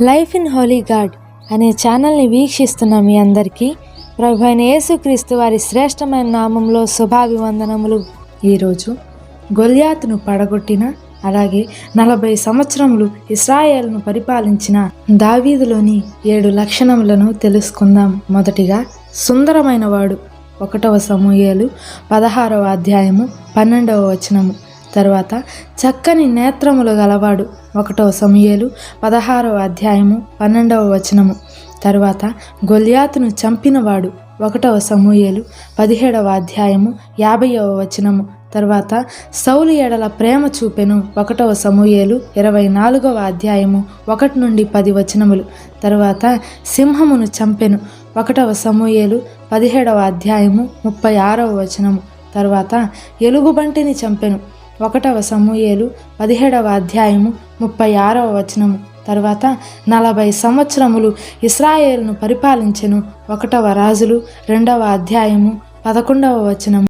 Life in Holi God అనే ఛానల్ని వీక్షిస్తున్న మీ అందరికీ ప్రభు అయిన యేసుక్రీస్తు వారి శ్రేష్టమైన నామంలో శుభాభివందనములు. ఈరోజు గొల్యాతును పడగొట్టిన అలాగే నలభై సంవత్సరములు ఇస్రాయేల్ను పరిపాలించిన దావీదులోని ఏడు లక్షణములను తెలుసుకుందాం. మొదటిగా సుందరమైన వాడు ఒకటవ సమూయేలు పదహారవ అధ్యాయము పన్నెండవ వచనము. తర్వాత చక్కని నేత్రములు గలవాడు ఒకటవ సమూయేలు పదహారవ అధ్యాయము పన్నెండవ వచనము. తర్వాత గొల్యాతును చంపినవాడు ఒకటవ సమూయేలు పదిహేడవ అధ్యాయము యాభైవ వచనము. తర్వాత సౌలు ఎడల ప్రేమ చూపెను ఒకటవ సమూయేలు ఇరవై నాలుగవ అధ్యాయము ఒకటి నుండి పది వచనములు. తర్వాత సింహమును చంపెను ఒకటవ సమూయేలు పదిహేడవ అధ్యాయము ముప్పై ఆరవ వచనము. తర్వాత ఎలుగుబంటిని చంపెను ఒకటవ సమూయేలు పదిహేడవ అధ్యాయము ముప్పై ఆరవ వచనము. తర్వాత నలభై సంవత్సరములు ఇస్రాయేల్ను పరిపాలించెను ఒకటవ రాజులు రెండవ అధ్యాయము పదకొండవ వచనము.